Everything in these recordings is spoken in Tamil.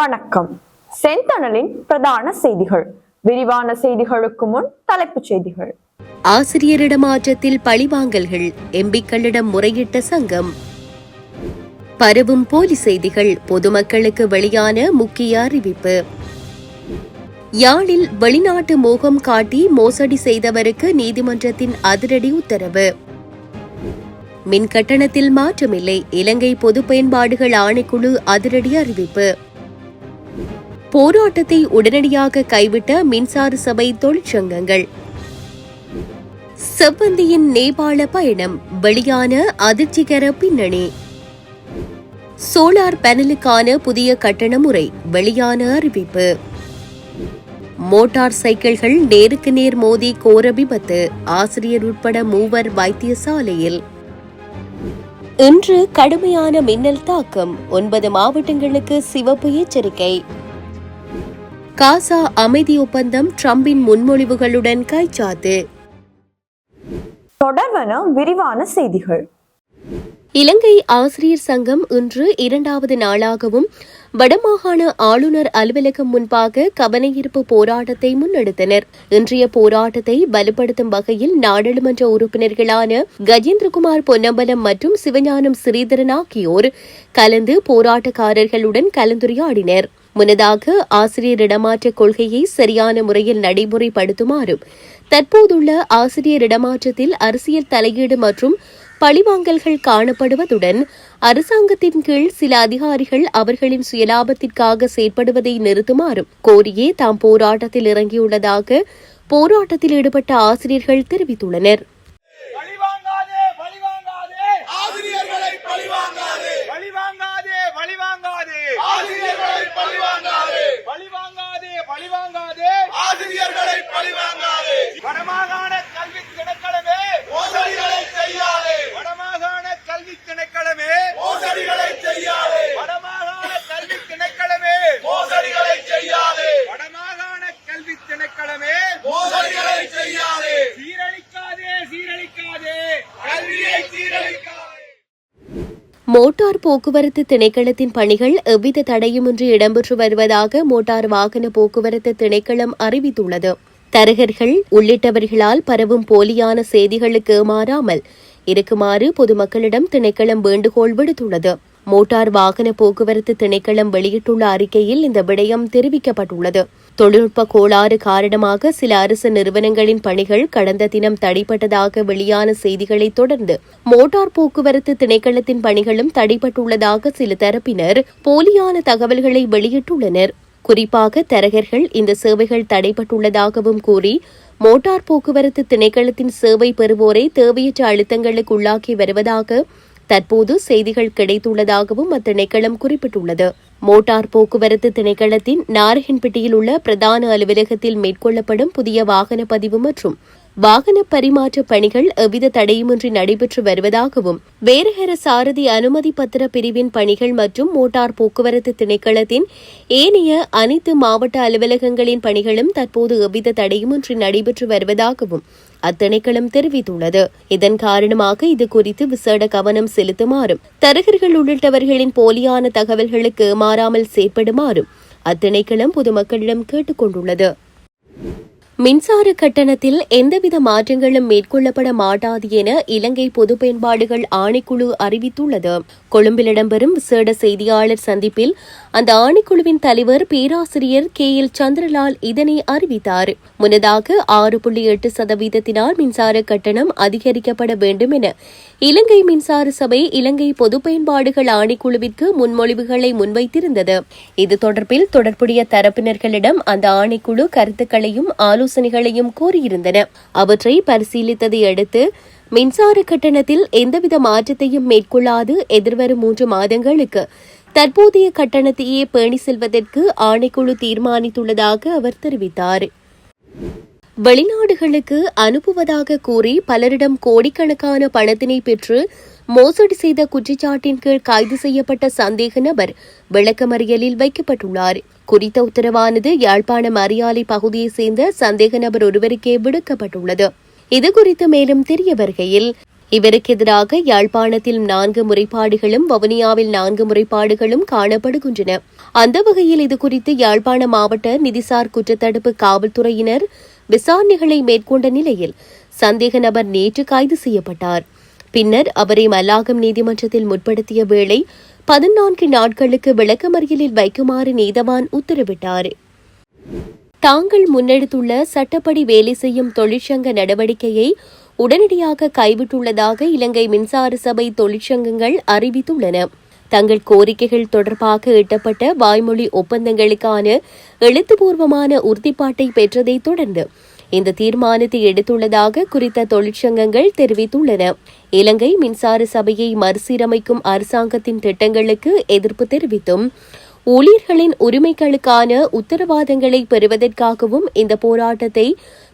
வணக்கம். செந்தணலின் பிரதான செய்திகள். விரிவான செய்திகளுக்கு முன் தலைப்புச் செய்திகள். ஆசிரியரிடமாற்றத்தில் பழிவாங்கல்கள் எம்பிக்களிடம் முறையிட்ட சங்கம். பரவும் போலி செய்திகள் பொதுமக்களுக்கு வெளியான முக்கிய அறிவிப்பு. யாழில் வெளிநாட்டு மோகம் காட்டி மோசடி செய்தவருக்கு நீதிமன்றத்தின் அதிரடி உத்தரவு. மின் கட்டணத்தில் மாற்றமில்லை இலங்கை பொது பயன்பாடுகள் ஆணைக்குழு அதிரடி அறிவிப்பு. போராட்டத்தை உடனடியாக கைவிட்ட மின்சார சபை தொழிற்சங்கங்கள். செவ்வந்தியின் நேபாள பயணம் வெளியான அதிர்ச்சிகர பின்னணி. சோலார் பேனலுக்கான புதிய கட்டண முறை வெளியான அறிவிப்பு. மோட்டார் சைக்கிள்கள் நேருக்கு நேர் மோதி கோர விபத்து ஆசிரியர் உட்பட மூவர் வைத்தியசாலையில். இன்று கடுமையான மின்னல் தாக்கம் ஒன்பது மாவட்டங்களுக்கு சிவப்பு எச்சரிக்கை. காசா அமைதி ஒப்பந்தம் ட்ரம்பின் முன்மொழிவுகளுடன் கைச்சாத்து. தொடர்வன விரிவான செய்திகள். இலங்கை ஆசிரியர் சங்கம் இன்று இரண்டாவது நாளாகவும் வடமாகாண ஆளுநர் அலுவலகம் முன்பாக கவனஈர்ப்பு போராட்டத்தை முன்னெடுத்தனர். இன்றைய போராட்டத்தை வலுப்படுத்தும் வகையில் நாடாளுமன்ற உறுப்பினர்களான கஜேந்திரகுமார் பொன்னம்பலம் மற்றும் சிவஞானம் ஸ்ரீதரன் ஆகியோர் கலந்து போராட்டக்காரர்களுடன் கலந்துரையாடினர். முன்னதாக ஆசிரியர் இடமாற்ற கொள்கையை சரியான முறையில் நடைமுறைப்படுத்துமாறும் தற்போதுள்ள ஆசிரியர் இடமாற்றத்தில் அரசியல் தலையீடு மற்றும் பழிவாங்கல்கள் காணப்படுவதுடன் அரசாங்கத்தின் கீழ் சில அதிகாரிகள் அவர்களின் சுயலாபத்திற்காக செயற்படுவதை நிறுத்துமாறும் கோரியே தாம் போராட்டத்தில் இறங்கியுள்ளதாக போராட்டத்தில் ஈடுபட்ட ஆசிரியர்கள் தெரிவித்துள்ளனர். ஆசிரியர்களை மோட்டார் போக்குவரத்து திணைக்களத்தின் பணிகள் எவ்வித தடையுமின்றி இடம்பெற்று வருவதாக மோட்டார் வாகன போக்குவரத்து திணைக்களம் அறிவித்துள்ளது. தரகர்கள் உள்ளிட்டவர்களால் பரவும் போலியான செய்திகளுக்கு மாறாமல் இருக்குமாறு பொதுமக்களிடம் திணைக்களம் வேண்டுகோள் விடுத்துள்ளது. மோட்டார் வாகன போக்குவரத்து திணைக்களம் வெளியிட்டுள்ள அறிக்கையில் இந்த விடயம் தெரிவிக்கப்பட்டுள்ளது. தொழில்நுட்ப கோளாறு காரணமாக சில அரசு நிறுவனங்களின் பணிகள் கடந்த தினம் தடைப்பட்டதாக வெளியான செய்திகளை தொடர்ந்து மோட்டார் போக்குவரத்து திணைக்களத்தின் பணிகளும் தடைப்பட்டுள்ளதாக சில தரப்பினர் போலியான தகவல்களை வெளியிட்டுள்ளனர். குறிப்பாக தரகர்கள் இந்த சேவைகள் தடைப்பட்டுள்ளதாகவும் கூறி மோட்டார் போக்குவரத்து திணைக்களத்தின் சேவை பெறுவோரை தேவையற்ற அழுத்தங்களுக்கு உள்ளாக்கி வருவதாக தற்போது செய்திகள் கிடைத்துள்ளதாகவும் அத்திணைக்களம் குறிப்பிட்டுள்ளது. மோட்டார் போக்குவரத்து திணைக்களத்தின் நாரகன்பட்டியில் உள்ள பிரதான அலுவலகத்தில் மேற்கொள்ளப்படும் புதிய வாகன பதிவு மற்றும் வாகன பரிமாற்ற பணிகள் எவ்வித தடையுமின்றி நடைபெற்று வருவதாகவும் வேரகர சாரதி அனுமதி பத்திர பிரிவின் பணிகள் மற்றும் மோட்டார் போக்குவரத்து திணைக்களத்தின் ஏனைய அனைத்து மாவட்ட அலுவலகங்களின் பணிகளும் தற்போது எவ்வித தடையுமின்றி நடைபெற்று வருவதாகவும் அத்திணைக்களம் தெரிவித்துள்ளது. இதன் காரணமாக இது குறித்து விசேட கவனம் செலுத்துமாறும் தரகர்கள் உள்ளிட்டவர்களின் போலியான தகவல்களுக்கு மாறாமல் செயற்படுமாறும் அத்திணைக்களம் பொதுமக்களிடம் கேட்டுக் கொண்டுள்ளது மின்சார கட்டணத்தில் எந்தவித மாற்றங்களும் மேற்கொள்ளப்பட மாட்டாது என இலங்கை பொது பயன்பாடுகள் ஆணைக்குழு அறிவித்துள்ளது. கொழும்பில் இடம்பெறும் விசேட செய்தியாளர் சந்திப்பில் அந்த ஆணைக்குழுவின் தலைவர் பேராசிரியர் கே. எல். சந்திரலால் இதனை அறிவித்தார். முன்னதாக ஆறு புள்ளி எட்டு சதவீதத்தினால் மின்சார கட்டணம் அதிகரிக்கப்பட வேண்டும் என இலங்கை மின்சார சபை இலங்கை பொது பயன்பாடுகள் ஆணைக்குழுவிற்கு முன்மொழிவுகளை முன்வைத்திருந்தது. இது தொடர்பில் தொடர்புடைய தரப்பினர்களிடம் அந்த ஆணைக்குழு கருத்துக்களையும் ஆலோசனை ஆலோசனைகளையும் கோரியிருந்தன அவற்றை பரிசீலித்ததை அடுத்து மின்சார கட்டணத்தில் எந்தவித மாற்றத்தையும் மேற்கொள்ளாது எதிர்வரும் மூன்று மாதங்களுக்கு தற்போதைய கட்டணத்தையே பேணி செல்வதற்கு ஆணைக்குழு தீர்மானித்துள்ளதாக அவர் தெரிவித்தார். வெளிநாடுகளுக்கு அனுப்புவதாக கூறி பலரிடம் கோடிக்கணக்கான பணத்தினை பெற்று மோசடி செய்த குற்றச்சாட்டின் கீழ் கைது செய்யப்பட்ட சந்தேக நபர் விளக்கமறியலில் வைக்கப்பட்டுள்ளார். குறித்த உத்தரவானது யாழ்ப்பாணம் அரியாலை பகுதியைச் சேர்ந்த சந்தேக நபர் ஒருவருக்கே விடுக்கப்பட்டுள்ளது. இதுகுறித்து மேலும் தெரிய வருகையில் இவருக்கு எதிராக யாழ்ப்பாணத்தில் நான்கு முறைப்பாடுகளும் வவுனியாவில் நான்கு முறைப்பாடுகளும் காணப்படுகின்றன. அந்த வகையில் இதுகுறித்து யாழ்ப்பாண மாவட்ட நிதிசார் குற்றத்தடுப்பு காவல்துறையினர் விசாரணைகளை மேற்கொண்ட நிலையில் சந்தேக நபர் நேற்று கைது செய்யப்பட்டார். பின்னர் அவரை மல்லாகம் நீதிமன்றத்தில் முற்படுத்திய வேளை பதினான்கு நாட்களுக்கு விளக்கமறியலில் வைக்குமாறு நீதவான் உத்தரவிட்டார். தாங்கள் முன்னெடுத்துள்ள சட்டப்படி வேலை செய்யும் தொழிற்சங்க நடவடிக்கையை உடனடியாக கைவிட்டுள்ளதாக இலங்கை மின்சார சபை தொழிற்சங்கங்கள் அறிவித்துள்ளன. தங்கள் கோரிக்கைகள் தொடர்பாக எட்டப்பட்ட வாய்மொழி ஒப்பந்தங்களுக்கான எழுத்துப்பூர்வமான உறுதிப்பாட்டை பெற்றதைத் தொடர்ந்து இந்த தீர்மானத்தை எடுத்துள்ளதாக குறித்த தொழிற்சங்கங்கள் தெரிவித்துள்ளன. இலங்கை மின்சார சபையை மறுசீரமைக்கும் அரசாங்கத்தின் திட்டங்களுக்கு எதிர்ப்பு தெரிவித்தும் ஊழியர்களின் உரிமைகளுக்கான உத்தரவாதங்களை பெறுவதற்காகவும் இந்த போராட்டத்தை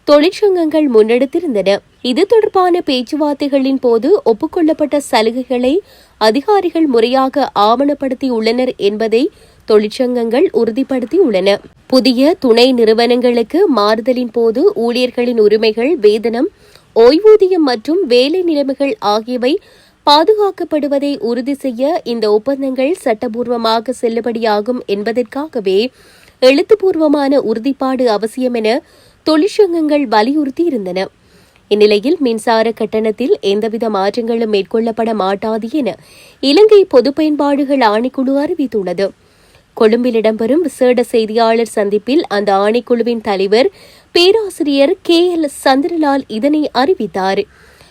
தொழிற்சங்கங்கள் முன்னெடுத்திருந்தன. இது தொடர்பான பேச்சுவார்த்தைகளின் போது ஒப்புக்கொள்ளப்பட்ட சலுகைகளை அதிகாரிகள் முறையாக ஆவணப்படுத்தியுள்ளனர் என்பதை தொழிற்சங்கங்கள் உறுதிப்படுத்தியுள்ளன. புதிய துணை நிறுவனங்களுக்கு மாறுதலின் போது ஊழியர்களின் உரிமைகள் வேதனம் ஓய்வூதியம் மற்றும் வேலை நிலைமைகள் ஆகியவை பாதுகாக்கப்படுவதை உறுதி செய்ய இந்த ஒப்பந்தங்கள் சட்டபூர்வமாக செல்லுபடியாகும் என்பதற்காகவே எழுத்துப்பூர்வமான உறுதிப்பாடு அவசியம் என தொழிற்சங்கங்கள் வலியுறுத்தியிருந்தன. இந்நிலையில் மின்சார கட்டணத்தில் எந்தவித மாற்றங்களும் மேற்கொள்ளப்பட மாட்டாது என இலங்கை பொது பயன்பாடுகள் ஆணைக்குழு அறிவித்துள்ளது. கொழும்பில் இடம்பெறும் விசேட செய்தியாளர் சந்திப்பில் அந்த ஆணைக்குழுவின் தலைவர் பேராசிரியர் கே. எல். சந்திரலால் இதனை அறிவித்தார்.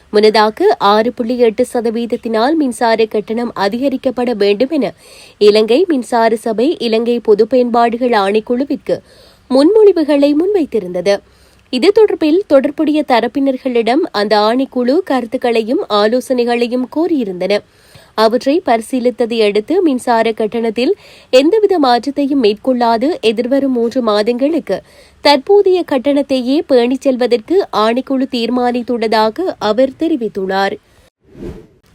முன்னதாக ஆறு புள்ளி எட்டு சதவீதத்தினால் மின்சார கட்டணம் அதிகரிக்கப்பட வேண்டும் என இலங்கை மின்சார சபை இலங்கை பொது பயன்பாடுகள் ஆணைக்குழுவிற்கு முன்மொழிவுகளை முன்வைத்திருந்தது. இது தொடர்பில் தொடர்புடைய தரப்பினர்களிடம் அந்த ஆணைக்குழு கருத்துக்களையும் ஆலோசனைகளையும் கோரியிருந்தன. அவற்றை பரிசீலித்ததை அடுத்து மின்சார கட்டணத்தில் எந்தவித மாற்றத்தையும் மேற்கொள்ளாது எதிர்வரும் மூன்று மாதங்களுக்கு தற்போதைய கட்டணத்தையே பேணிச் செல்வதற்கு ஆணைக்குழு தீர்மானித்துள்ளதாக அவர் தெரிவித்துள்ளார்.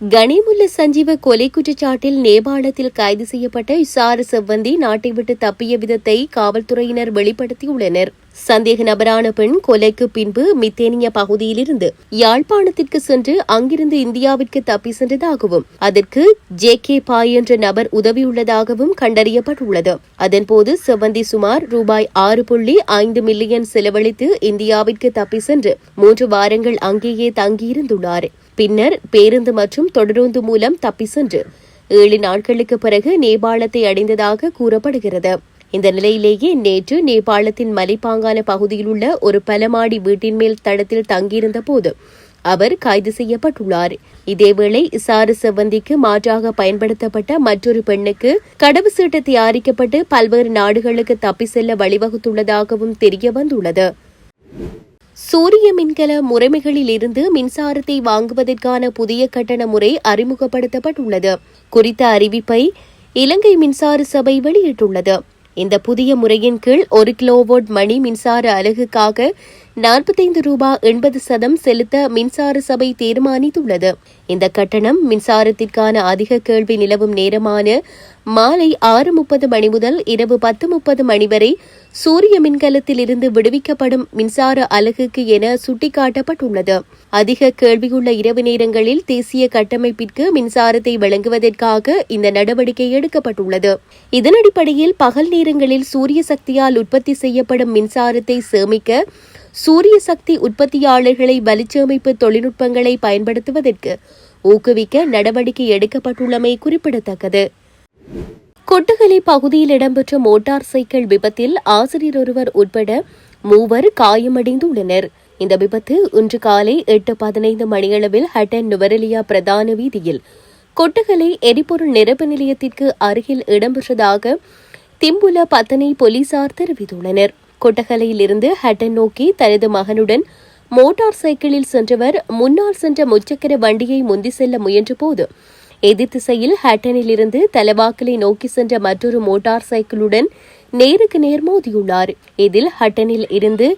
கனிமுல்ல சஞ்சீவ கொலை குற்றச்சாட்டில் நேபாளத்தில் கைது செய்யப்பட்ட இசார செவ்வந்தி நாட்டை விட்டு தப்பிய விதத்தை காவல்துறையினர் வெளிப்படுத்தியுள்ளனர். சந்தேக நபரான பெண் கொலைக்கு பின்பு மித்தேனிய பகுதியிலிருந்து யாழ்ப்பாணத்திற்கு சென்று அங்கிருந்து இந்தியாவிற்கு தப்பி சென்றதாகவும் அதற்கு ஜே கே பாய் என்ற நபர் உதவியுள்ளதாகவும் கண்டறியப்பட்டுள்ளது. அதன்போது செவ்வந்தி சுமார் ரூபாய் ஆறு புள்ளி ஐந்து மில்லியன் செலவழித்து இந்தியாவிற்கு தப்பி சென்று மூன்று வாரங்கள் அங்கேயே தங்கியிருந்துள்ளார். பின்னர் பேருந்து மற்றும் தொடருந்து மூலம் தப்பி சென்று ஏழு நாட்களுக்கு பிறகு நேபாளத்தை அடைந்ததாக கூறப்படுகிறது. இந்த நிலையிலேயே நேற்று நேபாளத்தின் மலைப்பாங்கான பகுதியில் உள்ள ஒரு பலமாடி வீட்டின் மேல் தடத்தில் தங்கியிருந்த போது அவர் கைது செய்யப்பட்டுள்ளார். இதேவேளை இசாறு செவ்வந்திக்கு மாற்றாக பயன்படுத்தப்பட்ட மற்றொரு பெண்ணுக்கு கடவு சீட்டு தயாரிக்கப்பட்டு பல்வேறு நாடுகளுக்கு தப்பி செல்ல வழிவகுத்துள்ளதாகவும் தெரிய வந்துள்ளது. சூரிய மின்கல முறைமைகளில் இருந்து மின்சாரத்தை வாங்குவதற்கான புதிய கட்டண முறை அறிமுகப்படுத்தப்பட்டுள்ளது. குறித்த அறிவிப்பை இலங்கை மின்சார சபை வெளியிட்டுள்ளது. இந்த புதிய முறையின் கீழ் ஒரு கிலோவோட் மணி மின்சார அலகுக்காக நாற்பத்தைந்து ரூபாய் எண்பது சதம் செலுத்த மின்சார சபை தீர்மானித்துள்ளது. இந்த கட்டணம் மின்சாரத்திற்கான அதிக கேள்வி நிலவும் நேரமான மாலை ஆறு முப்பது மணி முதல் இரவு பத்து முப்பது மணி வரை சூரிய மின்கலத்தில் இருந்து விடுவிக்கப்படும் மின்சார அலகுக்கு என சுட்டிக்காட்டப்பட்டுள்ளது. அதிக கேள்வியுள்ள இரவு நேரங்களில் தேசிய கட்டமைப்பிற்கு மின்சாரத்தை வழங்குவதற்காக இந்த நடவடிக்கை எடுக்கப்பட்டுள்ளது. இதன் அடிப்படையில் பகல் நேரங்களில் சூரிய சக்தியால் உற்பத்தி செய்யப்படும் மின்சாரத்தை சேமிக்க சூரிய சக்தி உற்பத்தியாளர்களை வலிச்சமைப்பு தொழில்நுட்பங்களை பயன்படுத்துவதற்கு ஊக்குவிக்க நடவடிக்கை எடுக்கப்பட்டுள்ளமை குறிப்பிடத்தக்கது. கொட்டுகலை பகுதியில் இடம்பெற்ற மோட்டார் சைக்கிள் விபத்தில் ஆசிரியர் ஒருவர் உட்பட மூவர் காயமடைந்துள்ளனர். இந்த விபத்து இன்று காலை எட்டு பதினைந்து மணியளவில் ஹட்டன் நுவரெலியா பிரதான வீதியில் கொட்டுகலை எரிபொருள் நிரப்பு நிலையத்திற்கு அருகில் இடம்பெற்றதாக திம்புல பத்தனை போலீசார் தெரிவித்துள்ளனர். கொட்டகலையிலிருந்து ஹட்டன் நோக்கி தனது மகனுடன் மோட்டார் சைக்கிளில் சென்றவர் முன்னால் சென்ற முச்சக்கர வண்டியை முந்தி செல்ல முயன்றபோது எதிர் திசையில் ஹட்டனிலிருந்து தலவாக்கலை நோக்கி சென்ற மற்றொரு மோட்டார் சைக்கிளுடன் நேருக்கு நேர் மோதியுள்ளார். இதில் ஹட்டனில் இருந்து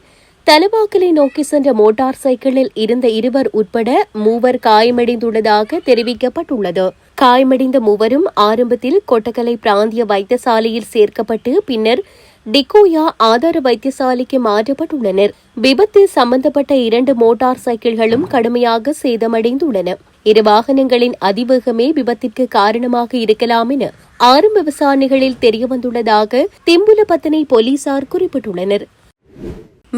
தலவாக்கலை நோக்கி சென்ற மோட்டார் சைக்கிளில் இருந்த இருவர் உட்பட மூவர் காயமடைந்துள்ளதாக தெரிவிக்கப்பட்டுள்ளது. காயமடைந்த மூவரும் ஆரம்பத்தில் கொட்டக்கலை பிராந்திய வைத்தியசாலையில் சேர்க்கப்பட்டு பின்னர் டிகோயா ஆதார வைத்தியசாலைக்கு மாற்றப்பட்டுள்ளனர். விபத்தில் சம்பந்தப்பட்ட இரண்டு மோட்டார் சைக்கிள்களும் கடுமையாக சேதமடைந்துள்ளன. இரு வாகனங்களின் அதிவேகமே விபத்திற்கு காரணமாக இருக்கலாம் என ஆரம்ப விசாரணைகளில் தெரியவந்துள்ளதாக திம்புலபத்தனை போலீசார் குறிப்பிட்டுள்ளனர்.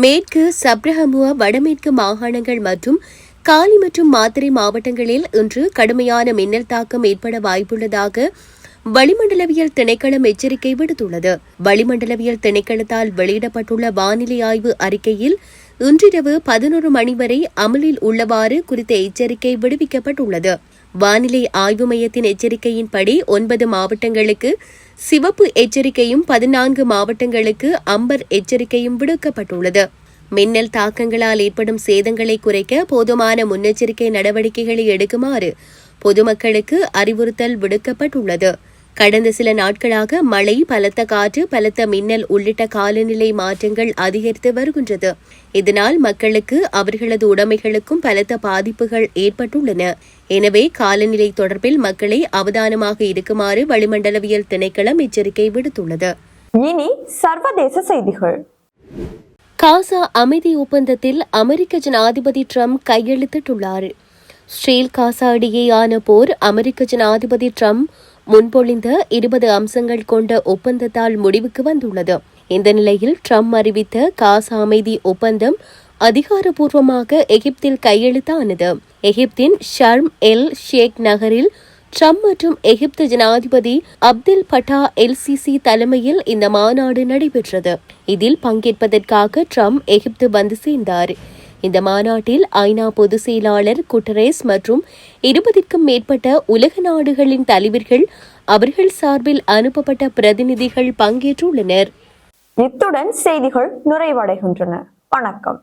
மேற்கு சப்ரஹமுவா வடமேற்கு மாகாணங்கள் மற்றும் காலி மற்றும் மாத்திரை மாவட்டங்களில் இன்று கடுமையான மின்னல் தாக்கம் ஏற்பட வாய்ப்புள்ளதாக வளிமண்டலவியல் திணைக்களம் எச்சரிக்கை விடுத்துள்ளது. வளிமண்டலவியல் திணைக்களத்தால் வெளியிடப்பட்டுள்ள வானிலை ஆய்வு அறிக்கையில் இன்றிரவு பதினொரு மணி வரை அமலில் உள்ளவாறு குறித்த எச்சரிக்கை விடுவிக்கப்பட்டுள்ளது. வானிலை ஆய்வு மையத்தின் எச்சரிக்கையின்படி ஒன்பது மாவட்டங்களுக்கு சிவப்பு எச்சரிக்கையும் பதினான்கு மாவட்டங்களுக்கு அம்பர் எச்சரிக்கையும் விடுக்கப்பட்டுள்ளது. மின்னல் தாக்கங்களால் ஏற்படும் சேதங்களை குறைக்க போதுமான முன்னெச்சரிக்கை நடவடிக்கைகளை எடுக்குமாறு பொதுமக்களுக்கு அறிவுறுத்தல் விடுக்கப்பட்டுள்ளது. கடந்த சில நாட்களாக மழை பலத்த காற்று பலத்த மின்னல் உள்ளிட்ட காலநிலை மாற்றங்கள் அதிகரித்து வருகின்றது. இதனால் மக்களுக்கு அவர்களது உடைமைகளுக்கும் பலத்த பாதிப்புகள் ஏற்பட்டுள்ளன. எனவே காலநிலை தொடர்பில் மக்களை அவதானமாக இருக்குமாறு வளிமண்டலவியல் திணைக்களம் எச்சரிக்கை விடுத்துள்ளது. இனி சர்வதேச செய்திகள். காசா அமைதி ஒப்பந்தத்தில் அமெரிக்க ஜனாதிபதி ட்ரம்ப் கையெழுத்திட்டுள்ளார். ஸ்ரீல் காசா இடையேயான போர் அமெரிக்க ஜனாதிபதி ட்ரம்ப் முன்பொழிந்த இருபது அம்சங்கள் கொண்ட ஒப்பந்தத்தால் முடிவுக்கு வந்துள்ளது. இந்த நிலையில் ட்ரம்ப் அறிவித்த காசா அமைதி ஒப்பந்தம் அதிகாரப்பூர்வமாக எகிப்தில் கையெழுத்தானது. எகிப்தின் ஷர்ம் எல் ஷேக் நகரில் ட்ரம்ப் மற்றும் எகிப்து ஜனாதிபதி அப்துல் பட்டா எல்சிசி தலைமையில் இந்த மாநாடு நடைபெற்றது. இதில் பங்கேற்பதற்காக ட்ரம்ப் எகிப்து வந்து சேர்ந்தார். இந்த மாநாட்டில் ஐநா பொதுச் செயலாளர் குட்டரேஸ் மற்றும் இருபதிற்கும் மேற்பட்ட உலக நாடுகளின் தலைவர்கள் அவர்கள் சார்பில் அனுப்பப்பட்ட பிரதிநிதிகள் பங்கேற்றுள்ளனர். இத்துடன் செய்திகள் நிறைவடைகின்றன. வணக்கம்.